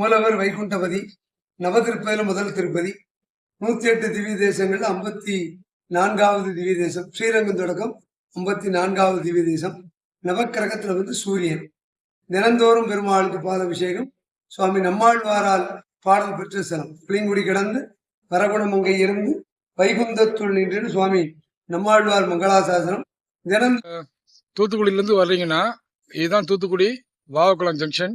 மூலவர் வைகுண்டபதி நவதிருப்பதில முதல் திருப்பதி நூத்தி எட்டு திவ்ய தேசங்கள்ல ஐம்பத்தி நான்காவது திவ்ய தேசம் ஸ்ரீரங்கம் தொடக்கம் ஐம்பத்தி நான்காவது திவ்ய தேசம் நவக்கிரகத்துல வந்து சூரியன். தினந்தோறும் பெருமாளுக்கு பாலாபிஷேகம் சுவாமி நம்மாழ்வாரால் பாடல் பெற்ற ஸ்தலம். புளிங்குடி கிடந்து வரகுணமங்கை இருந்து வைகுந்தத்துள் நின்று சுவாமி நம்மாழ்வார் மங்களாசாசனம். தினம் தூத்துக்குடியிலேருந்து வர்றீங்கன்னா இதுதான் தூத்துக்குடி வாவக்குளம் ஜங்ஷன்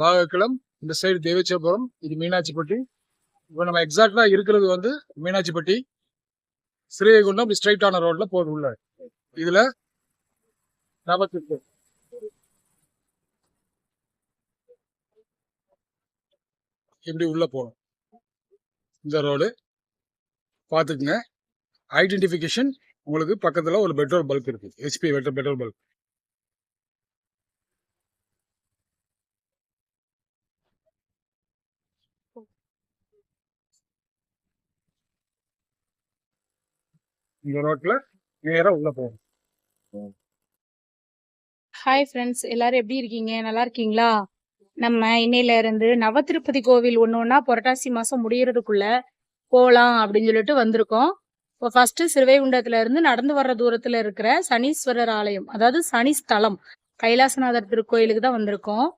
வாகக்குளம் இந்த சைடு தேவச்சபுரம் இது மீனாட்சிப்பட்டி. இப்போ நம்ம எக்ஸாக்டா இருக்கிறது வந்து மீனாட்சிப்பட்டி. ஸ்ரீவைகுண்டம் இப்படி ஸ்ட்ரைட்டான ரோட்ல போகுது உள்ள. இதுல நவத்திற்கு இப்படி உள்ள போகணும். இந்த ரோடு பார்த்துக்குங்க. ஐடென்டிஃபிகேஷன் உங்களுக்கு பக்கத்துல ஒரு பெட்ரோல் பல்க் இருக்கு. ஹெச்பி பெட்ரோல் பல்க் இந்த ரோட்ல நேரா உள்ள போகும் ஹாய் ஃப்ரெண்ட்ஸ் எல்லாரும் எப்படி இருக்கீங்க? நல்லா இருக்கீங்களா? நம்ம இன்னையில இருந்து நவதிருப்பதி கோவில் ஒன்று ஒன்றா புரட்டாசி மாசம் முடியறதுக்குள்ள போகலாம் அப்படின்னு சொல்லிட்டு வந்திருக்கோம். இப்போ ஃபர்ஸ்ட் சிறுவைகுண்டத்துல இருந்து நடந்து வர்ற தூரத்துல இருக்கிற சனீஸ்வரர் ஆலயம் அதாவது சனி ஸ்தலம் கைலாசநாதர் திருக்கோயிலுக்கு தான் வந்திருக்கோம்.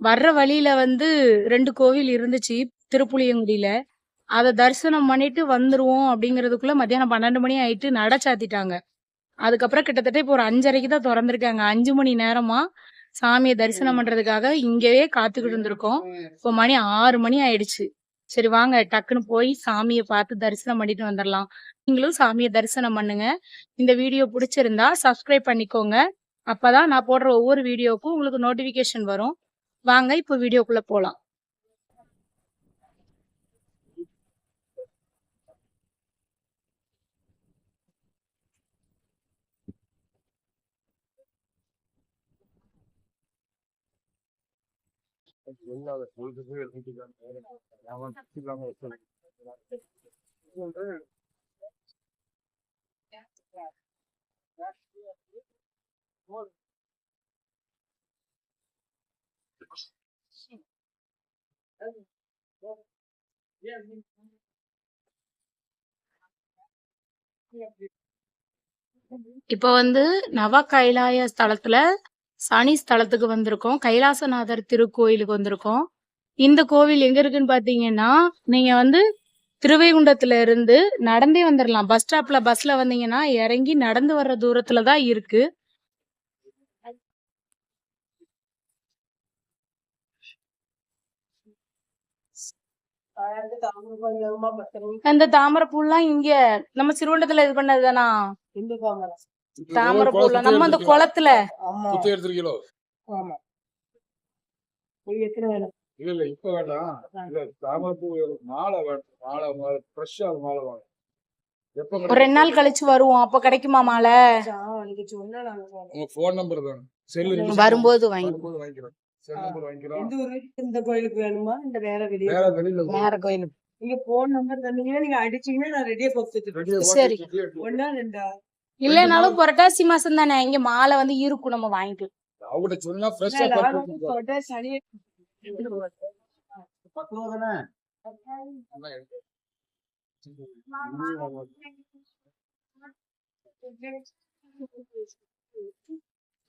வர்ற வழியில வந்து ரெண்டு கோவில் இருந்துச்சு திருப்புளியங்குடியில. அதை தரிசனம் பண்ணிட்டு வந்துருவோம் அப்படிங்கிறதுக்குள்ள மத்தியானம் பன்னெண்டு மணி ஆயிட்டு நடச்சாத்திட்டாங்க அதுக்கப்புறம் கிட்டத்தட்ட இப்போ ஒரு அஞ்சரைக்கு தான் திறந்திருக்காங்க. அஞ்சு மணி நேரமா சாமியை தரிசனம் பண்றதுக்காக இங்கேயே காத்துக்கிட்டு இருந்திருக்கோம். இப்போ மணி ஆறு மணி ஆயிடுச்சு. சரி வாங்க டக்குன்னு போய் சாமியை பார்த்து தரிசனம் பண்ணிட்டு வந்துடலாம் நீங்களும் சாமியை தரிசனம் பண்ணுங்க. இந்த வீடியோ பிடிச்சிருந்தா சப்ஸ்கிரைப் பண்ணிக்கோங்க. அப்பதான் நான் போடுற ஒவ்வொரு வீடியோவுக்கும் உங்களுக்கு நோட்டிபிகேஷன் வரும். வாங்க இப்போ வீடியோக்குள்ள போலாம். இப்போ வந்து நவ கைலாய ஸ்தலத்துல சனி ஸ்தலத்துக்கு வந்திருக்கோம். கைலாசநாதர் திருக்கோயிலுக்கு வந்திருக்கோம். இந்த கோவில் எங்க இருக்குன்னு பாத்தீங்கன்னா நீங்க வந்து திருவைகுண்டத்துல இருந்து நடந்தே வந்துடலாம் பஸ் ஸ்டாப்ல பஸ்ல வந்தீங்கன்னா இறங்கி நடந்து வர்ற தூரத்துல தான் இருக்கு. அந்த தாமரை பூலாம் இங்க நம்ம சிறுவண்டத்துல இது பண்ணதுதானா? தாமரை பூல நம்ம அந்த குளத்துல. குத்தி எடுத்துருக்கீங்களோ? ஆமா. ஒரு எத்தனை வேணும் இல்ல இல்ல இப்ப வேண்டாம். இல்ல தாமரைப்பூ மாலை வேணும் மாலை மாலை ஃப்ரெஷ்ஷா மாலை எப்ப ஒரு ரெண்டு நாள் கழிச்சு வருவோம். அப்ப கிடைக்குமா மாலை. உங்க ஃபோன் நம்பர் தான்? செல்லு வரும்போது வாங்கி வாங்கிக்கிறோம். செல் நம்பர் வாங்கிக்கிறோம். இந்த கோயிலுக்கு வேணுமா? இந்த வேற வெளியே வேற வெளியில வேற கோயிலுக்கு. நீங்க போன் நம்பர் தந்தீங்கன்னா நீங்க அடிச்சீங்கன்னா நான் ரெடியா கொடுத்துட்டு ரெடியா சரி. ஒன்னா ரெண்டா? இல்லைனாலும் புரட்டாசி மாசம் தானே இங்க மாலை வந்து இருக்கும் நம்ம வாங்கிக்கலாம் சொன்னா ஃப்ரெஷ்ஷா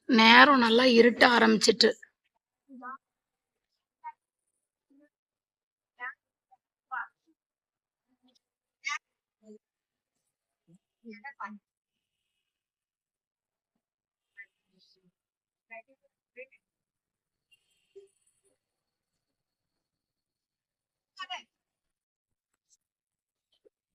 நேரம் நல்லா இருட்ட ஆரம்பிச்சிட்டு.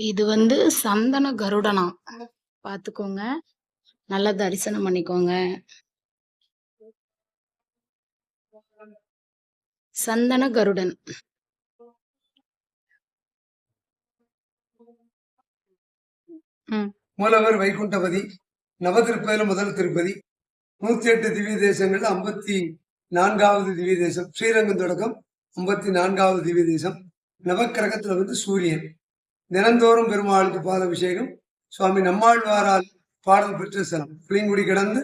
இது வந்து சந்தன கருடனா. பாத்துக்கோங்க. நல்லா தரிசனம் பண்ணிக்கோங்க. சந்தன கருடன். மூலவர் வைகுண்டபதி நவதிருப்பதில முதல் திருப்பதி நூத்தி எட்டு திவ்ய தேசங்கள்ல ஐம்பத்தி நான்காவது திவ்ய தேசம் ஸ்ரீரங்கம் தொடக்கம் ஐம்பத்தி நான்காவது திவ்ய தேசம் நவக்கிரகத்துல வந்து சூரியன். தினந்தோறும் பெருமாளுக்கு பாலாபிஷேகம் சுவாமி நம்மாழ்வாரால் பாடல் பெற்ற ஸ்தலம். புளிங்குடி கிடந்து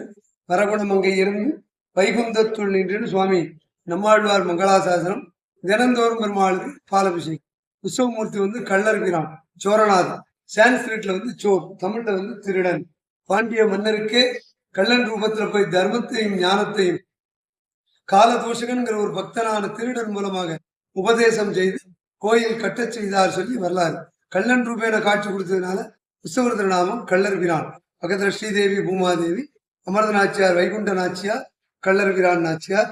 வரகுணமங்கை இருந்து வைகுந்தத்துள் நின்று சுவாமி நம்மாழ்வார் மங்களாசாசனம் தினந்தோறும் பெருமாளுக்கு பாலபிஷேகம். உற்சவமூர்த்தி வந்து கள்ளர்கிறான் சோரநாதன் சான்ஸ்கிரிட்ல வந்து சோர் தமிழ்ல வந்து திருடன். பாண்டிய மன்னருக்கே கள்ளன் ரூபத்துல போய் தர்மத்தையும் ஞானத்தையும் காலதூஷகன்கிற ஒரு பக்தனான திருடன் மூலமாக உபதேசம் செய்து கோயில் கட்டச் செய்தார் சொல்லி வரலாறு. கள்ளன் ரூபேன காட்சி கொடுத்ததுனால உற்சவர் திருநாமம் கள்ளர்கிரான் பக்கத்துல ஸ்ரீதேவி பூமாதேவி அமர்த நாச்சியார் வைகுண்ட நாச்சியார் கள்ளர்கிரான் நாச்சியார்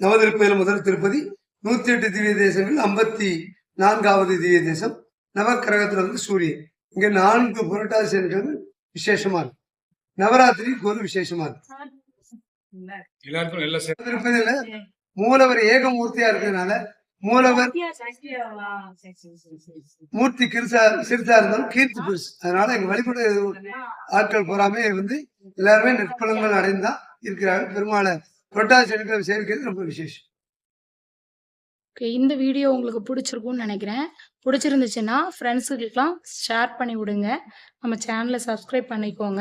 நவதிருப்பதில் முதல் திருப்பதி நூத்தி எட்டு திவ்ய தேசங்கள் ஐம்பத்தி நான்காவது திவ்ய தேசம் நவக்கிரகத்துல வந்து சூரியன். இங்க நான்கு புரட்டாசி இருக்கிறது விசேஷமா இருக்கு நவராத்திரி ஒரு விசேஷமா இருக்கு திருப்பதியில மூலவர் ஏகமூர்த்தியா இருக்கிறதுனால மூலவர் மூர்த்தி கிருசா சிறுசா இருந்தாலும் கீர்த்தி பெருசு. அதனால எங்க வழிபட ஆட்கள் போறாமே வந்து எல்லாருமே நெற்பலங்கள் அடைந்தா இருக்கிறாங்க பெருமாளை புரட்டாசி எடுக்கிற சேர்க்கிறது ரொம்ப விசேஷம். இந்த வீடியோ உங்களுக்கு பிடிச்சிருக்கும்னு நினைக்கிறேன். பிடிச்சிருந்துச்சுன்னா ஃப்ரெண்ட்ஸுக்கெல்லாம் ஷேர் பண்ணி விடுங்க. நம்ம சேனலை சப்ஸ்கிரைப் பண்ணிக்கோங்க.